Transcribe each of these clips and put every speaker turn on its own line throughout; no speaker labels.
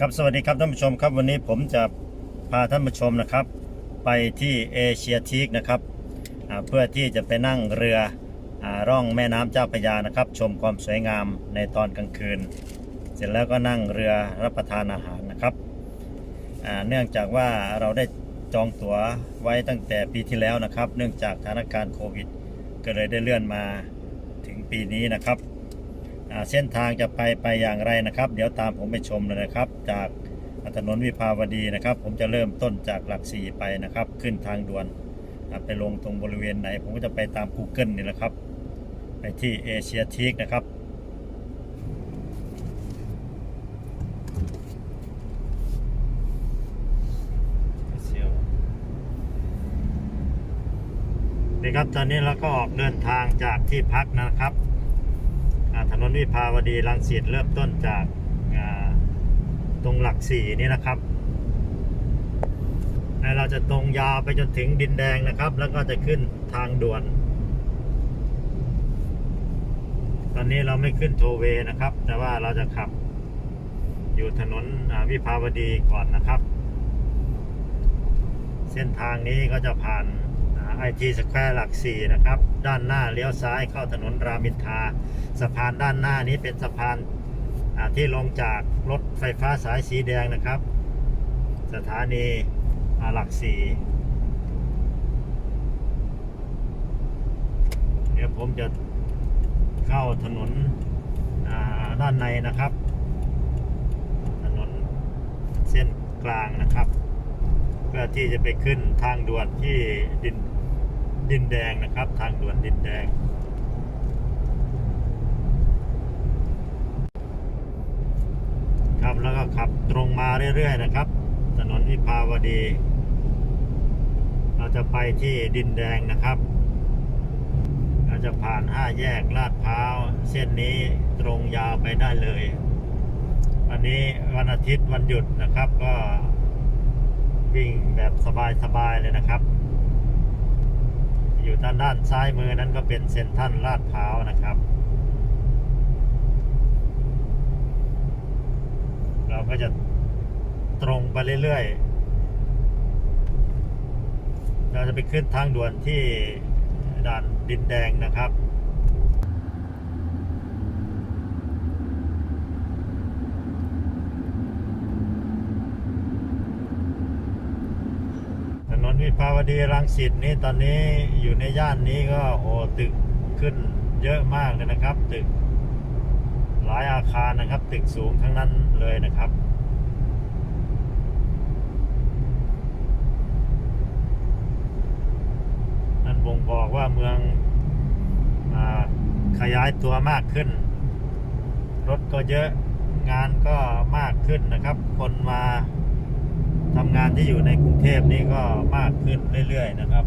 ครับสวัสดีครับท่านผู้ชมครับวันนี้ผมจะพาท่านผู้ชมนะครับ ไปที่เอเชียทีกนะครับเพื่อที่จะไปนั่งเรืออร่องแม่น้ำเจ้าพยานะครับ ชมความสวยงามในตอนกลางคืน เสร็จแล้วก็นั่งเรือรับประทานอาหารนะครับเนื่องจากว่าเราได้จองตั๋วไว้ตั้งแต่ปีที่แล้วนะครับ เนื่องจากสถานการณ์โควิด ก็เลยได้เลื่อนมาถึงปีนี้นะครับ เส้นทางจะไปไปอย่างไรนะครับ เดี๋ยวตามผมไปชมเลยนะครับ จากถนนวิภาวดีนะครับ ผมจะเริ่มต้นจากหลักสี่ไปนะครับ ขึ้นทางด่วนอ่าไปลงตรงบริเวณไหน ผมก็จะไปตาม Google นี่แหละครับ ไปที่เอเชียทีกนะครับนี่ครับตอนนี้เราก็ออกเดินทางจากที่พักนะครับอ่า ถนนวิภาวดีรังสิตเริ่มต้นจากาตรงหลักสี่นี่นะครับเราจะตรงยาวไปจนถึงดินแดงนะครับ แล้วก็จะขึ้นทางด่วน ตอนนี้เราไม่ขึ้นโทเวนะครับ แต่ว่าเราจะขับ อยู่ถนนวิภาวดีก่อนนะครับ เส้นทางนี้ก็จะผ่าน ไอทีสแควร์หลักสี่นะครับ ด้านหน้าเลี้ยวซ้ายเข้าถนนรามินทา สะพานด้านหน้านี้เป็นสะพานที่ลงจากรถไฟฟ้าสายสีแดงนะครับ สถานีาหลักสี่เดี๋ยวผมจะเข้าถนนด้านในนะครับ ถนนเส้นกลางนะครับ เพื่อที่จะไปขึ้นทางด่วนที่ดิน ดินแดงนะครับ ทางด่วนดินแดง ครับแล้วก็ขับตรงมาเรื่อยๆนะครับ ถนนวิภาวดี เราจะไปที่ดินแดงนะครับ เราจะผ่านห้าแยกลาดพร้าวเส้นนี้ตรงยาวไปได้เลย วันนี้วันอาทิตย์วันหยุดนะครับก็วิ่งแบบสบายๆเลยนะครับ อยู่ด้านด้านซ้ายมือนั้นก็เป็นเซ็นทรัลลาดพร้าวนะครับ เราก็จะตรงไปเรื่อยๆ เราจะไปขึ้นทางด่วนที่ด่านดินแดงนะครับ ถนนวิ ภาวดีรังสิตนี่ตอนนี้อยู่ในย่านนี้ก็โอ้ตึกขึ้นเยอะมากเลยนะครับ ตึกหลายอาคารนะครับ ตึกสูงทั้งนั้นเลยนะครับนั่นบ่งบอกว่าเมืองอขยายตัวมากขึ้น รถก็เยอะงานก็มากขึ้นนะครับ คนมา ที่อยู่ในกรุงเทพนี่ก็มากขึ้นเรื่อยๆนะครับ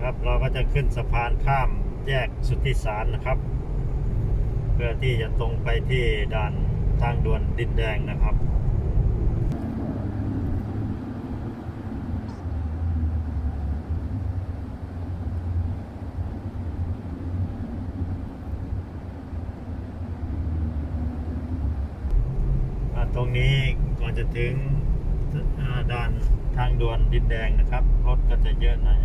ครับเราก็จะขึ้นสะพานข้ามแยกสุทธิสารนะครับ เพื่อที่จะตรงไปที่ด่านทางด่วนดินแดงนะครับ ตรงนี้ก่อนจะถึงด่านทางด่วนดินแดงนะครับ รถก็จะเยอะหน่อย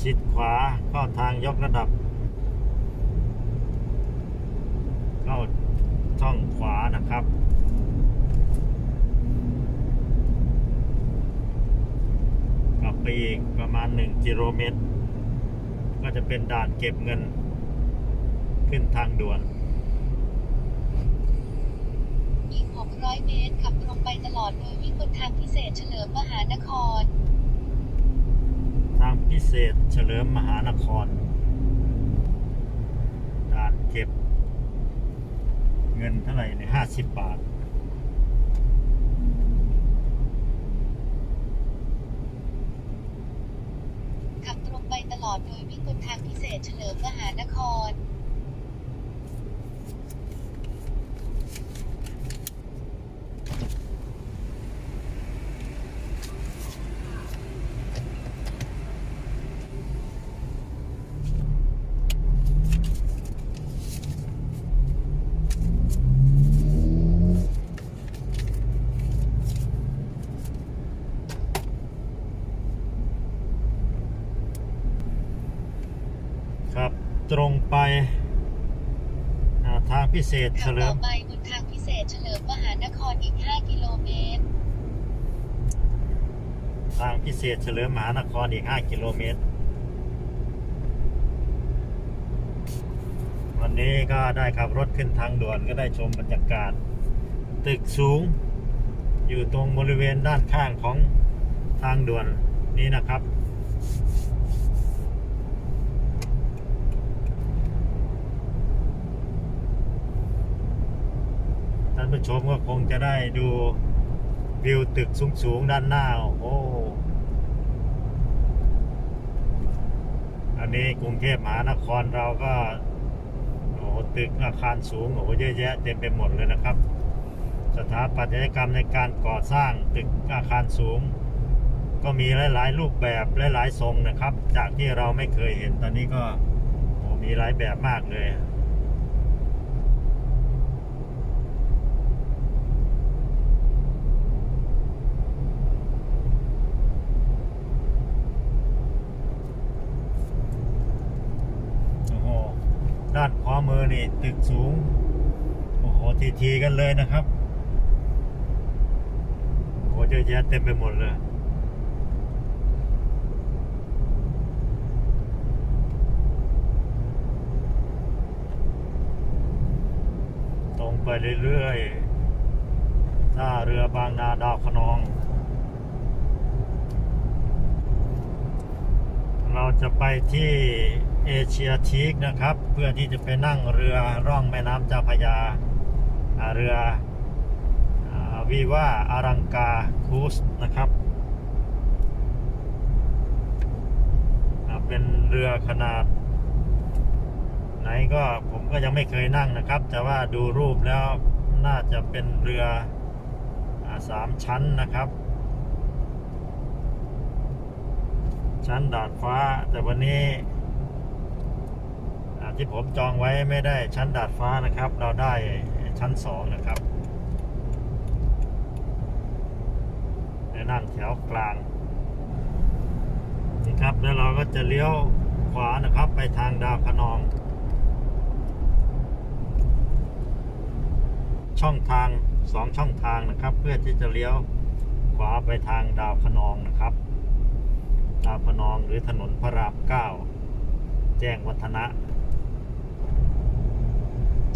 ชิดขวาเข้าทางยกระดับ เข้าช่องขวานะครับ กลับ ไปอีกประมาณ 1 กิโลเมตร ก็จะเป็นด่านเก็บเงิน ขึ้นทางด่วน
อีก 600 เมตร ขับตรงไปตลอดโดยวิ่งบนทางพิเศษเฉลิมมหานคร
ทางพิเศษเฉลิมมหานคร ด่านเก็บ เงินเท่าไหร่เนี่ยห้าสิบบาท
ขับตรงไปต ลอดโดยวิ่งบนทางพิเศษเฉลิมมหานคร
ตรงไปอ่าทางพิเศษเฉ
ขับ
ลิ
ต่อ
ม
ไปบนทางพิเศษเฉลิมมหานครอีก 5 กิโลเมตร
ทางพิเศษเฉลิมมหานครอีก 5 กิโลเมตร วันนี้ก็ได้ขับรถขึ้นทางด่วนก็ได้ชมบรรยากาศ ตึกสูง อยู่ตรงบริเวณด้านข้างของทางด่วนนี้นะครับานผู้ชมก็คงจะได้ดูวิวตึกสูงๆด้านหน้า โอ้โอันนี้กรุงเทพมหานครเราก็ โอ้ตึกอาคารสูง โอ้โหเยอะแยะเต็มไปหมดเลยนะครับ สถาปัตยกรรมในการก่อสร้างตึกอาคารสูง ก็มีหลายๆ รูปแบบหลายๆทรงนะครับ จากที่เราไม่เคยเห็นตอนนี้ก็มีหลายแบบมากเลย โอ้โห ด้า อนี่ตึกสูง โอ้โหทีทีๆกันเลยนะครับ โอ้โหเยอะแยะเต็มไปหมดเลยตรงไปเรื่อยๆท่าเรือบางนาดาวขนอง เราจะไปที่เอเชียทีกนะครับ เพื่อที่จะไปนั่งเรือร่องแม่น้ำเจ้าพยาเรือวีว่าอารังกาคูสนะครับเป็นเรือขนาด ไหนก็ผมก็ยังไม่เคยนั่งนะครับ แต่ว่าดูรูปแล้วน่าจะเป็นเรืออสามชั้นนะครับ ชั้นดาดฟ้า แต่วันนี้ที่ผมจองไว้ไม่ได้ชั้นดาดฟ้านะครับ เราได้ชั้นสองนะครับนั่งแถวกลางนี่ครับแล้วเราก็จะเลี้ยวขวานะครับไปทางดาวคะนอง ช่องทางสองช่องทางนะครับ เพื่อที่จะเลี้ยวขวาไปทางดาวคะนองนะครับ ดาวพนองหรือถนนพระรามเก้าแจ้งวัฒนะ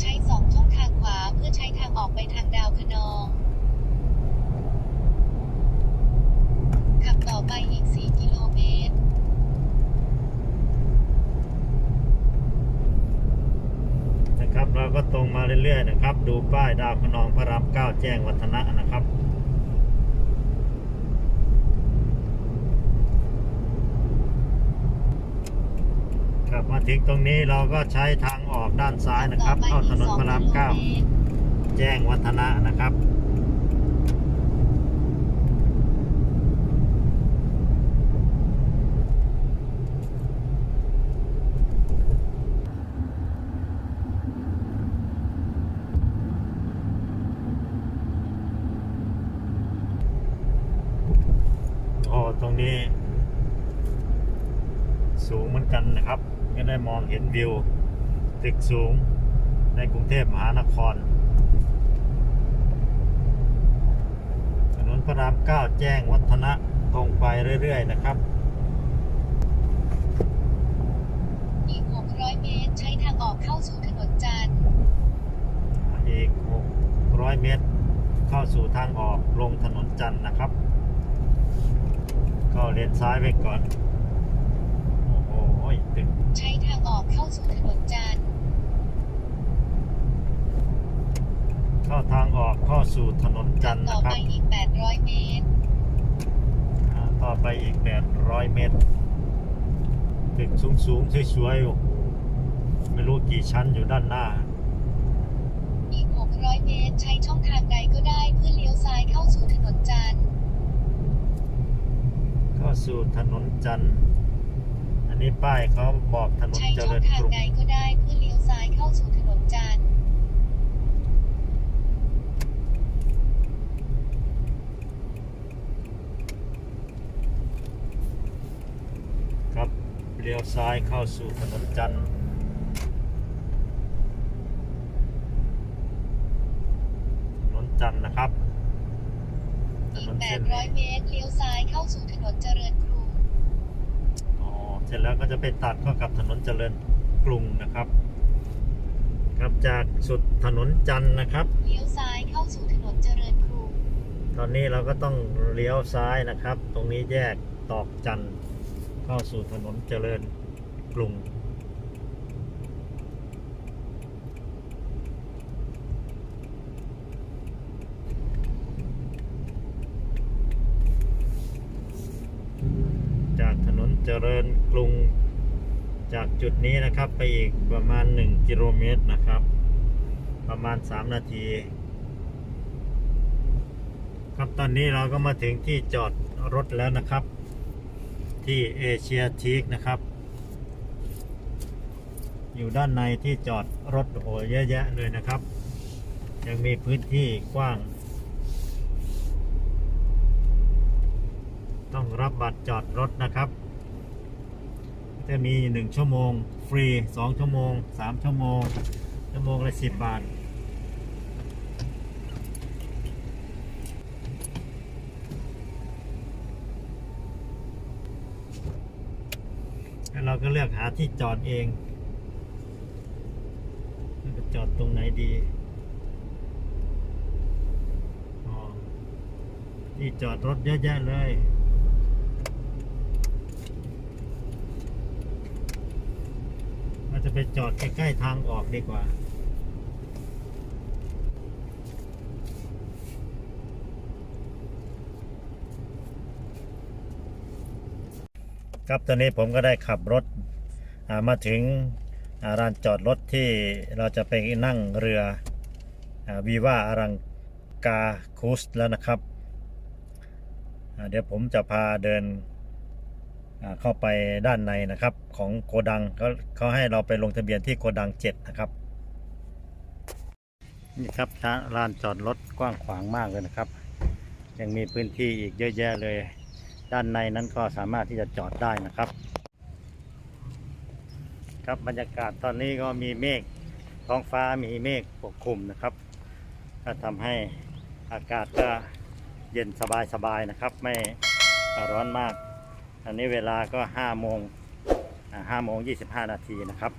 ใช้2ช่องทางขวาเพื่อใช้ทางออกไปทางดาวคะนอง ขับต่อไปอีก 4 กิโลเมตร
นะครับเราก็ตรงมาเรื่อยๆนะครับ ดูป้ายดาวพนองพระรามเก้าแจ้งวัฒนะนะครับ ครับ มาถึงตรงนี้เราก็ใช้ทางออกด้านซ้ายนะครับ เข้าถนนพระรามเก้าแจ้งวัฒนะนะครับโอ้ตรงนี้ สูงเหมือนกันนะครับ ก็ได้มองเห็นวิวตึกสูงในกรุงเทพมหานคร ถนนพระรามเก้าแจ้งวัฒนะตรงไปเรื่อย ๆ นะครับ
อีก 600 เมตร ใช้ทางออกเข้าสู่ถนนจันทร์
อีก 600 เมตร เข้าสู่ทางออกลงถนนจันทร์นะครับ ก็เลนซ้ายไปก่อนโอ้โห ตึก
ใช้ทางออกเข้าสู่ถนนจันทร์
เข้าทางออกเข้าสู่ถนนจันทร์
ต่อ
นะค
ไป
รับ
อีก 800 เมตร
อ่าต่อไปอีก 800 เมตรตึกสูงๆสวยๆอยู่ไม่รู้กี่ชั้นอยู่ด้านหน้า
อีก 600 เมตร ใช้ช่องทางใดก็ได้เพื่อเลี้ยวซ้ายเข้าสู่ถนนจันทร์
เข้าสู่ถนนจันทร์อั นี่ป้ายเขาบอกถนนเจ
ริญก
รุ
ง
ใช้
ช่อง
ทาง
ใดก็ได้เพื่อเลี้ยวซ้ายเข้าสู่ถนนจันทร์
ครับเลี้ยวซ้ายเข้าสู่ถนนจันทร์
ถ
นนจันทร์นะครับอีกแปดร้อย
เมตรเลี้ยวซ้ายเข้าสู่ถนนเจริญกรุง
เสร็จแล้วก็จะไปตัดเข้ากับถนนเจริญกรุงนะครับ ครับจากสุดถนนจันทร์นะครับ
เลี้ยวซ้ายเข้าสู่ถนนเจริญกรุง
ตอนนี้เราก็ต้องเลี้ยวซ้ายนะครับ ตรงนี้แยกตอกจันทร์เข้าสู่ถนนเจริญกรุงจากถนน เจริญกรุงจากจุดนี้นะครับ ไปอีกประมาณ 1 กิโลเมตรนะครับ ประมาณ 3 นาที ครับตอนนี้เราก็มาถึงที่จอดรถแล้วนะครับ ที่เอเชียทีกนะครับ อยู่ด้านในที่จอดรถโอ้เยอะแยะเลยนะครับ ยังมีพื้นที่กว้าง ต้องรับบัตรจอดรถนะครับ จะมี 1 ชั่วโมง ฟรี 2 ชั่วโมง 3 ชั่วโมง ชั่วโมงละ10 บาท แล้วเราก็เลือกหาที่จอดเองจะจอดตรงไหนดีอ๋อที่จอดรถเยอะแยะเลย เรา จะไปจอดใกล้ๆทางออกดีกว่า ครับตอนนี้ผมก็ได้ขับรถมาถึงอ่านจอดรถที่เราจะไปนั่งเรือวีว่าอารังกาคูสแล้วนะครับ เดี๋ยวผมจะพาเดิน เข้าไปด้านในนะครับ ของโกดังเขาเขาให้เราไปลงทะเบียนที่โกดัง 7 นะครับ นี่ครับลานจอดรถกว้างขวางมากเลยนะครับ ยังมีพื้นที่อีกเยอะแยะเลย ด้านในนั้นก็สามารถที่จะจอดได้นะครับ ครับบรรยากาศตอนนี้ก็มีเมฆท้องฟ้ามีเมฆปกคลุมนะครับ ก็ทำให้อากาศก็เย็นสบายๆนะครับ ไม่ร้อนมาก อันนี้เวลาก็5โมง5โมง25 นาทีนะครับ